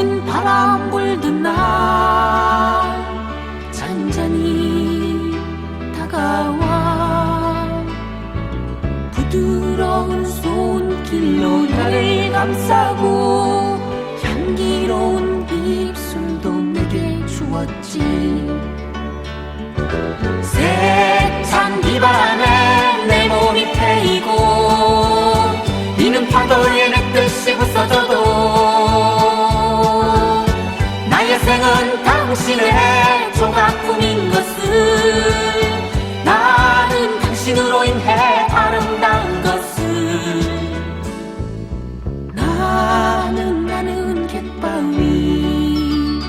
추운 바람 불던 날 잔잔히 다가와 부드러운 손길로 나를 감싸고 향기로운 입술도 내게 주었지. 나의 생은 당신의 조각품인 것을. 나는 당신으로 인해 아름다운 것을. 나는 나는 갯바위.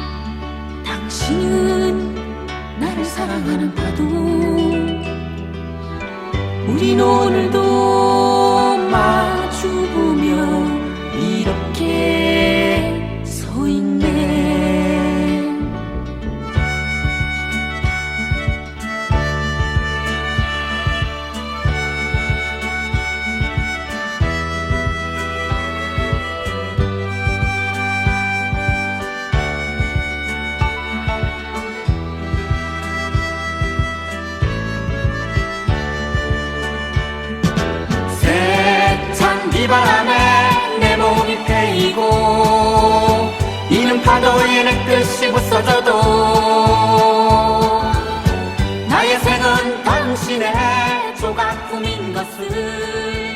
당신은 나를 사랑하는 파도. 우린 오늘도 파도에는 끝이 부서져도 나의 생은 당신의 조각품인 것을.